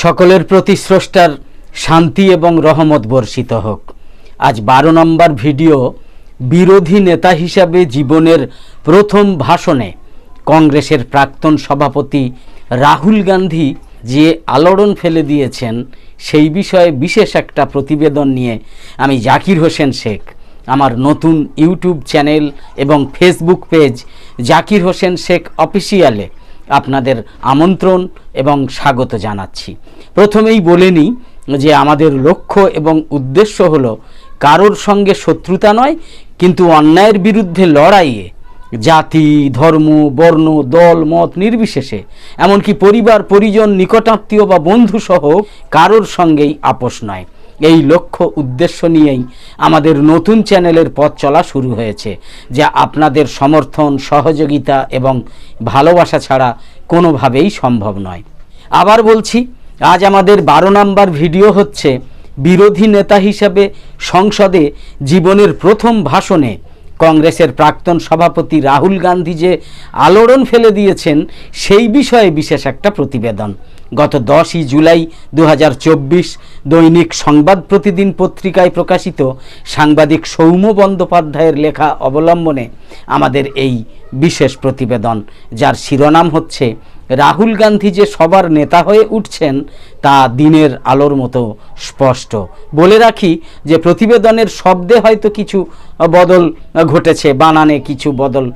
সকলের প্রতি স্রষ্টার শান্তি এবং রহমত বর্ষিত হোক। আজ বারো নম্বর ভিডিও বিরোধী নেতা হিসাবে জীবনের প্রথম ভাষণে কংগ্রেসের প্রাক্তন সভাপতি রাহুল গান্ধী যে আলোড়ন ফেলে দিয়েছেন, সেই বিষয়ে বিশেষ একটা প্রতিবেদন নিয়ে আমি জাকির হোসেন শেখ, আমার নতুন ইউটিউব চ্যানেল এবং ফেসবুক পেজ জাকির হোসেন শেখ অফিসিয়ালে আপনাদের আমন্ত্রণ এবং স্বাগত জানাচ্ছি। প্রথমেই বলে নিই যে আমাদের লক্ষ্য এবং উদ্দেশ্য হলো কারোর সঙ্গে শত্রুতা নয়, কিন্তু অন্যায়ের বিরুদ্ধে লড়াইয়ে জাতি, ধর্ম, বর্ণ, দল, মত নির্বিশেষে, এমনকি পরিবার, পরিজন, নিকটাত্মীয় বা বন্ধুসহ কারোর সঙ্গেই আপোষ নয়। এই লক্ষ্য উদ্দেশ্য নিয়েই আমাদের নতুন চ্যানেলের পথ চলা শুরু হয়েছে, যা আপনাদের সমর্থন, সহযোগিতা এবং ভালোবাসা ছাড়া কোনোভাবেই সম্ভব নয়। আবার বলছি, আজ আমাদের বারো নম্বর ভিডিও হচ্ছে বিরোধী নেতা হিসাবে সংসদে জীবনের প্রথম ভাষণে কংগ্রেসের প্রাক্তন সভাপতি রাহুল গান্ধী যে আলোড়ন ফেলে দিয়েছেন, সেই বিষয়ে বিশেষ একটা প্রতিবেদন। গত দশই জুলাই দু হাজার চব্বিশ দৈনিক সংবাদ প্রতিদিন পত্রিকায় প্রকাশিত সাংবাদিক সৌম্য বন্দ্যোপাধ্যায়ের লেখা অবলম্বনে আমাদের এই বিশেষ প্রতিবেদন, যার শিরোনাম হচ্ছে, রাহুল গান্ধী যে সবার নেতা হয়ে উঠছেন, তা দিনের আলোর মতো স্পষ্ট। বলে রাখি যে প্রতিবেদনের শব্দে হয়তো কিছু বদল ঘটেছে, বানানে কিছু বদল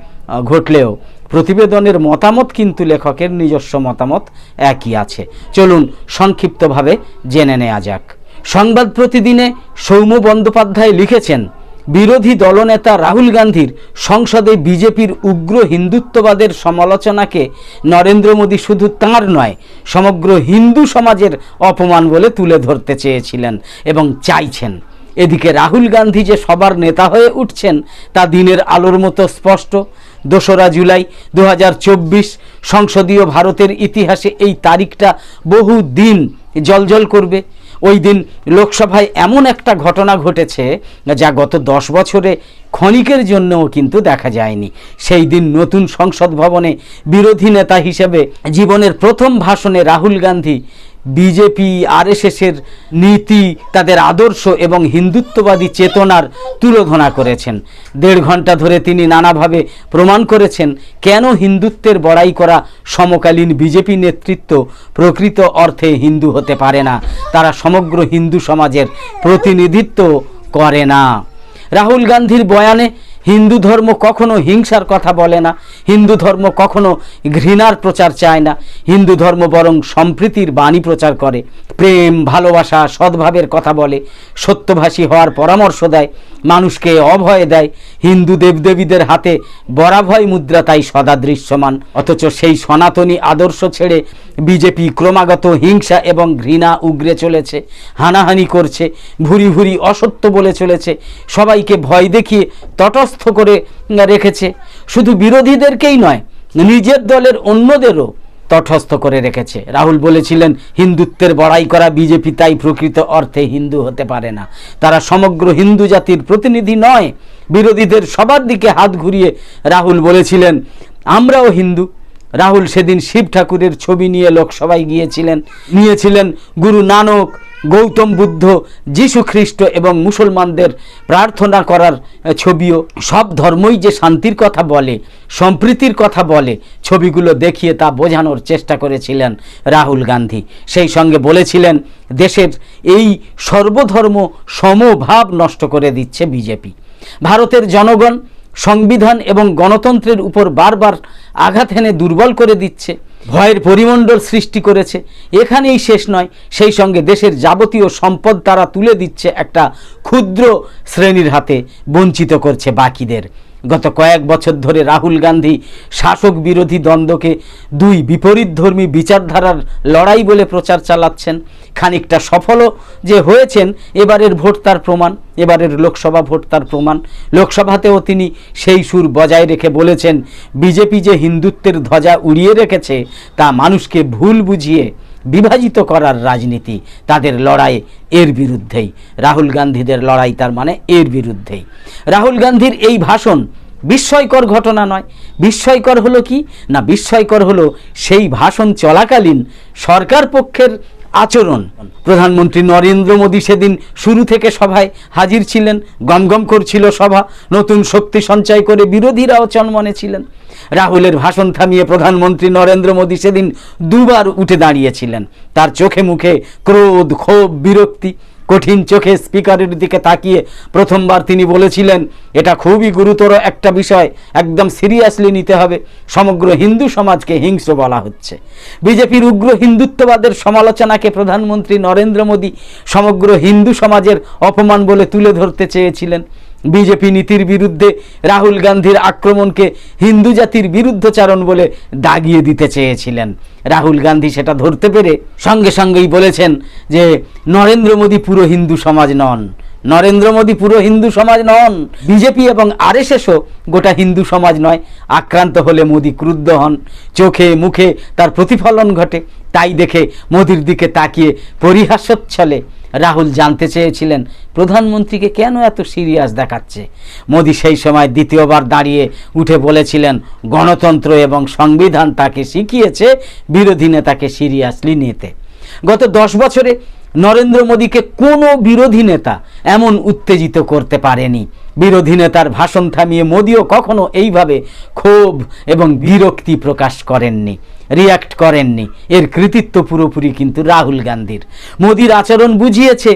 ঘটলেও। প্রতিবেদনের মতামত কিন্তু লেখকের নিজস্ব মতামত একই আছে। চলুন সংক্ষিপ্তভাবে জেনে নেওয়া যাক। সংবাদ প্রতিদিনে সৌম্য বন্দ্যোপাধ্যায় লিখেছেন, বিরোধী দলনেতা রাহুল গান্ধীর সংসদে বিজেপির উগ্র হিন্দুত্ববাদের সমালোচনাকে নরেন্দ্র মোদী শুধু তাঁর নয়, সমগ্র হিন্দু সমাজের অপমান বলে তুলে ধরতে চেয়েছিলেন এবং চাইছেন। এদিকে রাহুল গান্ধী যে সবার নেতা হয়ে উঠছেন, তা দিনের আলোর মতো স্পষ্ট। দোসরা জুলাই দু হাজার চব্বিশ, সংসদীয় ভারতের ইতিহাসে এই তারিখটা বহু দিন জলজল করবে। ওই দিন লোকসভায় এমন একটা ঘটনা ঘটেছে যা গত দশ বছরে ক্ষণিকের জন্যও কিন্তু দেখা যায়নি। সেই দিন নতুন সংসদ ভবনে বিরোধী নেতা হিসেবে জীবনের প্রথম ভাষণে রাহুল গান্ধী বিজেপি, আরএসএসের নীতি, তাদের আদর্শ এবং হিন্দুত্ববাদী চেতনার তুলোধনা করেছেন। দেড় ঘণ্টা ধরে তিনি নানাভাবে প্রমাণ করেছেন কেন হিন্দুত্বের বড়াই করা সমকালীন বিজেপি নেতৃত্ব প্রকৃত অর্থে হিন্দু হতে পারে না। তারা সমগ্র হিন্দু সমাজের প্রতিনিধিত্ব করে না। রাহুল গান্ধীর বয়ানে হিন্দু ধর্ম কখনো হিংসার কথা বলে না, হিন্দু ধর্ম কখনো ঘৃণার প্রচার চায় না। হিন্দু ধর্ম বরং সম্প্রীতির বাণী প্রচার করে, প্রেম, ভালোবাসা, সদ্ভাবের কথা বলে, সত্যভাষী হওয়ার পরামর্শ দেয়, মানুষকে অভয় দেয়। হিন্দু দেবদেবীদের হাতে বরাভয় মুদ্রা তাই সদা দৃশ্যমান। অথচ সেই সনাতনী আদর্শ ছেড়ে বিজেপি ক্রমাগত হিংসা এবং ঘৃণা উগরে চলেছে, হানাহানি করছে, ভুরি ভুরি অসত্য বলে চলেছে। সবাইকে ভয় দেখিয়ে তটস্থ করে রেখেছে। শুধু বিরোধীদেরকেই নয়, নিজের দলের অন্যদেরও তটস্থ করে রেখেছে। রাহুল বলেছিলেন, হিন্দুত্বের বড়াই করা বিজেপি তাই প্রকৃত অর্থে হিন্দু হতে পারে না। তারা সমগ্র হিন্দু জাতির প্রতিনিধি নয়, বিরোধীদের সবার দিকে হাত ঘুরিয়ে রাহুল বলেছিলেন, আমরাও হিন্দু। রাহুল সেদিন শিব ঠাকুরের ছবি নিয়ে লোকসভায় গিয়েছিলেন, নিয়েছিলেন, গুরু নানক গৌতম বুদ্ধ, যীশু খ্রিস্ট এবং মুসলমানদের প্রার্থনা করার ছবিও সব ধর্মই যে শান্তির কথা বলে, সম্প্রীতির কথা বলে, ছবিগুলো দেখিয়ে তা বোঝানোর চেষ্টা করেছিলেন রাহুল গান্ধী। সেই সঙ্গে বলেছিলেন, দেশের এই সর্বধর্ম সমভাব নষ্ট করে দিচ্ছে বিজেপি। ভারতের জনগণ সংবিধান এবং গণতন্ত্রের উপর বারবার আঘাত হেনে দুর্বল করে দিচ্ছে। ভয়ের পরিমণ্ডল সৃষ্টি করেছে। এখানেই শেষ নয়, সেই সঙ্গে দেশের যাবতীয় সম্পদ তারা তুলে দিচ্ছে একটা ক্ষুদ্র শ্রেণির হাতে, বঞ্চিত করছে বাকিদের। গত কয়েক বছর ধরে রাহুল গান্ধী শাসক বিরোধী দ্বন্দ্বকে দুই বিপরীতধর্মী বিচারধারার লড়াই বলে প্রচার চালাচ্ছেন। খানিকটা সফলও যে হয়েছেন, এবারের ভোট তার প্রমাণ, এবারের লোকসভা ভোট তার প্রমাণ। লোকসভাতেও তিনি সেই সুর বজায় রেখে বলেছেন, বিজেপি যে হিন্দুত্বের ধ্বজা উড়িয়ে রেখেছে, তা মানুষকে ভুল বুঝিয়ে বিভাজিত করার রাজনীতি তাদের লড়াই এর বিরুদ্ধেই। রাহুল গান্ধীদের লড়াই তার মানে এর বিরুদ্ধেই। রাহুল গান্ধীর এই ভাষণ বিস্ময়কর ঘটনা নয়। বিস্ময়কর হলো কি? না, বিস্ময়কর হলো সেই ভাষণ চলাকালীন সরকার পক্ষের আচরণ। প্রধানমন্ত্রী নরেন্দ্র মোদী সেদিন শুরু থেকে সভায় হাজির ছিলেন, গমগম করছিল সভা, নতুন শক্তি সঞ্চয় করে বিরোধীরাও চনমনে ছিলেন। রাহুলের ভাষণ থামিয়ে প্রধানমন্ত্রী নরেন্দ্র মোদী সেদিন দুবার উঠে দাঁড়িয়েছিলেন। তার চোখে মুখে ক্রোধ, ক্ষোভ, বিরক্তি কঠিন চোখে স্পিকারের দিকে তাকিয়ে প্রথমবার তিনি বলেছিলেন, এটা খুবই গুরুতর একটা বিষয়, একদম সিরিয়াসলি নিতে হবে। সমগ্র হিন্দু সমাজকে হিংস্র বলা হচ্ছে। বিজেপির উগ্র হিন্দুত্ববাদের সমালোচনাকে প্রধানমন্ত্রী নরেন্দ্র মোদী সমগ্র হিন্দু সমাজের অপমান বলে তুলে ধরতে চেয়েছিলেন। বিজেপি নীতির বিরুদ্ধে রাহুল গান্ধীর আক্রমণকে হিন্দু জাতির বিরুদ্ধচারণ বলে দাগিয়ে দিতে চেয়েছিলেন। রাহুল গান্ধী সেটা ধরতে পেরে সঙ্গে সঙ্গেই বলেছেন যে, নরেন্দ্র মোদী পুরো হিন্দু সমাজ নন। নরেন্দ্র মোদী পুরো হিন্দু সমাজ নন। বিজেপি এবং আরএসএসও গোটা হিন্দু সমাজ নয়। আক্রান্ত হলে মোদী ক্রুদ্ধ হন। চোখে মুখে তার প্রতিফলন ঘটে। তাই দেখে মোদির দিকে তাকিয়ে পরিহাসচ্ছলে রাহুল জানতে চেয়েছিলেন, প্রধানমন্ত্রীকে কেন এত সিরিয়াস দেখাচ্ছে? মোদি সেই সময় দ্বিতীয়বার দাঁড়িয়ে উঠে বলেছিলেন, গণতন্ত্র এবং সংবিধান তাকে শিখিয়েছে বিরোধী নেতাকে সিরিয়াসলি নিতে। গত দশ বছরে নরেন্দ্র মোদীকে কোনো বিরোধী নেতা এমন উত্তেজিত করতে পারেনি। বিরোধী নেতার ভাষণ থামিয়ে মোদিও কখনো এইভাবে ক্ষোভ এবং বিরক্তি প্রকাশ করেননি রিয়াক্ট করেননি। এর কৃতিত্ব পুরোপুরি কিন্তু রাহুল গান্ধীর। মোদির আচরণ বুঝিয়েছে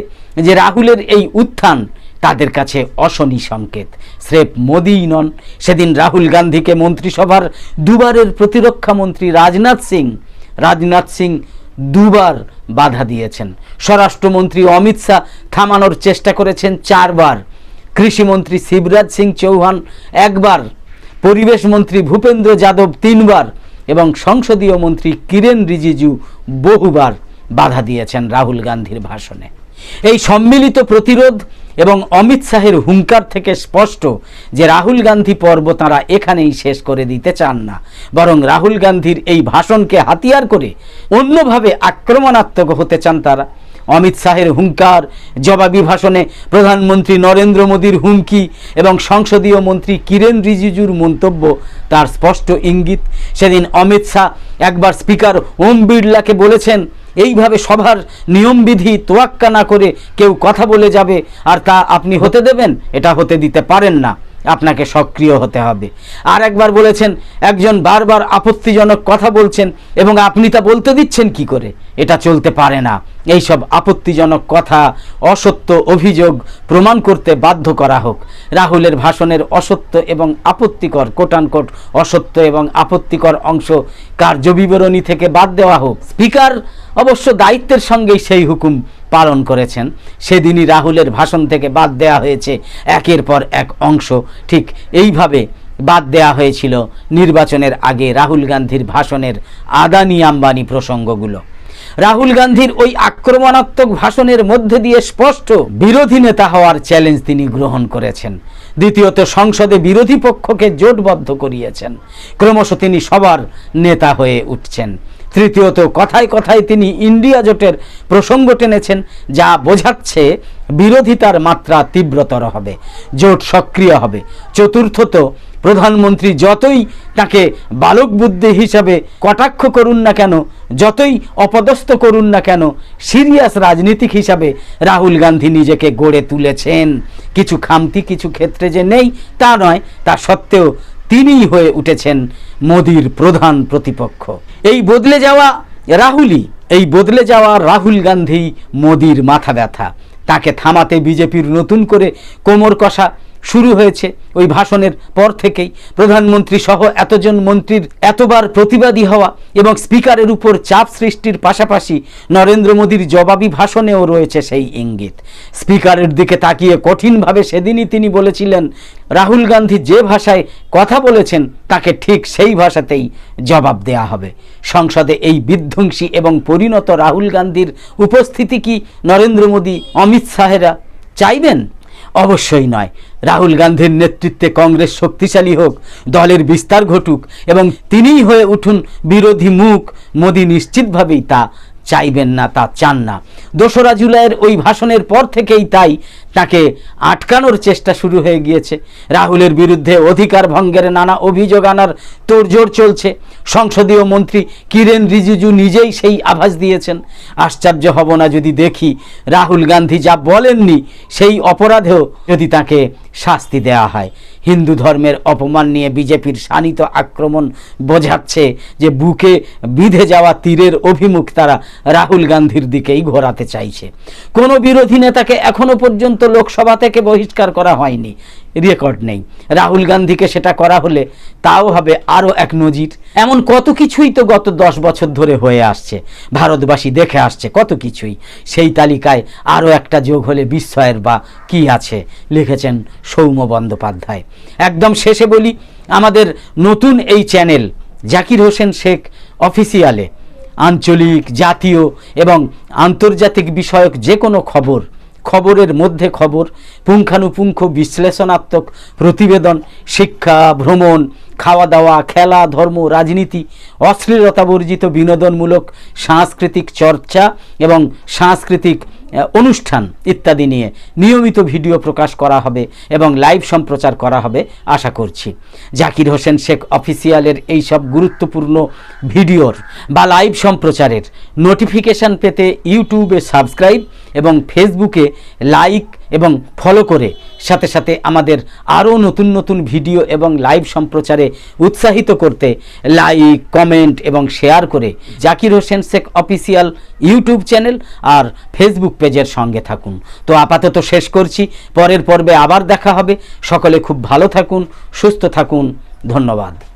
যে রাহুলের এই উত্থান তাদের কাছে অশনি সংকেত। স্রেফ মোদিই নন, সেদিন রাহুল গান্ধীকে মন্ত্রিসভার দুবারের প্রতিরক্ষা মন্ত্রী রাজনাথ সিং রাজনাথ সিং দুবার বাধা দিয়েছেন। স্বরাষ্ট্রমন্ত্রী অমিত শাহ থামানোর চেষ্টা করেছেন চারবার। কৃষিমন্ত্রী শিবরাজ সিং চৌহান একবার। পরিবেশ মন্ত্রী ভূপেন্দ্র যাদব তিনবার। এবং সংসদীয় মন্ত্রী কিরেন রিজিজু বহুবার বাধা দিয়েছেন রাহুল গান্ধীর ভাষণে। এই সম্মিলিত প্রতিরোধ এবং অমিত শাহের হুঙ্কার থেকে স্পষ্ট যে রাহুল গান্ধী পর্ব তাঁরা এখানেই শেষ করে দিতে চান না। বরং রাহুল গান্ধীর এই ভাষণকে হাতিয়ার করে অন্যভাবে আক্রমণাত্মক হতে চান তারা। অমিত শাহের হুঙ্কার, জবাবি ভাষণে প্রধানমন্ত্রী নরেন্দ্র মোদীর হুমকি এবং সংসদীয় মন্ত্রী কিরেন রিজিজুর মন্তব্য তার স্পষ্ট ইঙ্গিত। সেদিন অমিত শাহ একবার স্পিকার ওম বিড়লাকে বলেছেন এইভাবে সভার নিয়মবিধি তোয়াক্কা না করে কেউ কথা বলে যাবে আর তা আপনি হতে দেবেন, এটা হতে দিতে পারেন না। আপনাকে সক্রিয় হতে হবে। আর একবার বলেছেন, একজন বারবার আপত্তিজনক কথা বলছেন এবং আপনি তা বলতে দিচ্ছেন কি করে? এটা চলতে পারে না। এইসব আপত্তিজনক কথা, অসত্য অভিযোগ প্রমাণ করতে বাধ্য করা হোক। রাহুলের ভাষণের অসত্য এবং আপত্তিকর কোটানকোট অসত্য এবং আপত্তিকর অংশ কার্যবিবরণী থেকে বাদ দেওয়া হোক। স্পিকার অবশ্য দায়িত্বের সঙ্গেই সেই হুকুম পালন করেছেন। সেদিনই রাহুলের ভাষণ থেকে বাদ দেওয়া হয়েছে একের পর এক অংশ। ঠিক এইভাবে বাদ দেওয়া হয়েছিল নির্বাচনের আগে রাহুল গান্ধীর ভাষণের আদানি আম্বানি প্রসঙ্গগুলো। রাহুল গান্ধীর ওই আক্রমণাত্মক ভাষণের মধ্যে দিয়ে স্পষ্ট বিরোধী নেতা হওয়ার চ্যালেঞ্জ তিনি গ্রহণ করেছেন। দ্বিতীয়ত, সংসদে বিরোধী পক্ষকে জোটবদ্ধ করিয়েছেন। ক্রমশ তিনি সবার নেতা হয়ে উঠছেন। তৃতীয়ত, কথায় কথায় তিনি ইন্ডিয়া জোটের প্রসঙ্গ টেনেছেন, যা বোঝাচ্ছে বিরোধিতার মাত্রা তীব্রতর হবে, জোট সক্রিয় হবে। চতুর্থত প্রধানমন্ত্রী যতই তাকে বালক বুদ্ধি হিসাবে কটাক্ষ করুন না কেন, যতই অপদস্থ করুন না কেন, সিরিয়াস রাজনীতিক হিসাবে রাহুল গান্ধী নিজেকে গড়ে তুলেছেন। কিছু খামতি, কিছু ক্ষেত্রে যে নেই তা নয়, তা সত্ত্বেও তিনিই হয়ে উঠেছেন মোদির প্রধান প্রতিপক্ষ। এই বদলে যাওয়া রাহুলই, এই বদলে যাওয়া রাহুল গান্ধী মোদির মাথা ব্যথা। তাকে থামাতে বিজেপির নতুন করে কোমর কষা শুরু হয়েছে ওই ভাষণের পর থেকেই। প্রধানমন্ত্রী সহ এতজন মন্ত্রীর এতবার প্রতিবাদী হওয়া এবং স্পিকারের উপর চাপ সৃষ্টির পাশাপাশি নরেন্দ্র মোদীর জবাবি ভাষণেও রয়েছে সেই ইঙ্গিত। স্পিকারের দিকে তাকিয়ে কঠিনভাবে সেদিনই তিনি বলেছিলেন, রাহুল গান্ধী যে ভাষায় কথা বলেছেন, তাকে ঠিক সেই ভাষাতেই জবাব দেয়া হবে। সংসদে এই বিধ্বংসী এবং পরিণত রাহুল গান্ধীর উপস্থিতি কি নরেন্দ্র মোদী, অমিত শাহেরা চাইবেন? অবশ্যই নয়। রাহুল গান্ধীর নেতৃত্বে কংগ্রেস শক্তিশালী হোক, দলের বিস্তার ঘটুক এবং তিনিই হয়ে উঠুন বিরোধী মুখ, মোদী নিশ্চিতভাবেই তা চাইবেন না, তা চান না। দোসরা জুলাইয়ের ওই ভাষণের পর থেকেই তাই তাকে আটকানোর চেষ্টা শুরু হয়ে গিয়েছে। রাহুলের বিরুদ্ধে অধিকার ভঙ্গের নানা অভিযোগ আনার তোড়জোড় চলছে। সংসদীয় মন্ত্রী কিরেন রিজিজু নিজেই সেই আভাস দিয়েছেন। আশ্চর্য হব না যদি দেখি রাহুল গান্ধী যা বলেননি, সেই অপরাধেও যদি তাকে শাস্তি দেওয়া হয়। হিন্দু ধর্মের অপমান নিয়ে বিজেপির শানিত আক্রমণ বোঝাচ্ছে যে বুকে বিধে যাওয়া তীরের অভিমুখ তারা রাহুল গান্ধীর দিকেই ঘোরাতে চাইছে। কোনো বিরোধী নেতাকে এখনও পর্যন্ত লোকসভা থেকে বহিষ্কার করা হয়নি। রেকর্ড নেই। রাহুল গান্ধীকে সেটা করা হলে তাও হবে আরও এক নজির। এমন কত কিছুই তো গত দশ বছর ধরে হয়ে আসছে। ভারতবাসী দেখে আসছে কত কিছুই। সেই তালিকায় আরও একটা যোগ হলে বিস্ময়ের বা কি আছে, লিখেছেন সৌম্য বন্দ্যোপাধ্যায়। একদম শেষে বলি, আমাদের নতুন এই চ্যানেল, জাকির হোসেন শেখ অফিসিয়ালে, আঞ্চলিক, জাতীয় এবং আন্তর্জাতিক বিষয়ক যে কোনো খবর খবরের মধ্যে খবর পুঙ্খানুপুঙ্খ বিশ্লেষণাত্মক প্রতিবেদন শিক্ষা ভ্রমণ খাওয়া দাওয়া খেলা, ধর্ম, রাজনীতি, অশ্লীলতা বর্জিত বিনোদনমূলক, সাংস্কৃতিক চর্চা এবং সাংস্কৃতিক অনুষ্ঠান ইত্যাদি নিয়ে নিয়মিত ভিডিও প্রকাশ করা হবে এবং লাইভ সম্প্রচার করা হবে আশা করছি। জাকির হোসেন শেখ অফিসিয়ালের এই সব গুরুত্বপূর্ণ ভিডিওর বা লাইভ সম্প্রচারের নোটিফিকেশান পেতে ইউটিউবে সাবস্ক্রাইব এবং ফেসবুকে লাইক এবং ফলো করে সাথে সাথে আমাদের আরও নতুন নতুন ভিডিও এবং লাইভ সম্প্রচারে উৎসাহিত করতে লাইক, কমেন্ট এবং শেয়ার করে Zakir Hossain Sheikh official YouTube channel আর ফেসবুক পেজের সঙ্গে থাকুন। তো আপাতত শেষ করছি। পরের পর্বে আবার দেখা হবে। সকলে খুব ভালো থাকুন, সুস্থ থাকুন। ধন্যবাদ।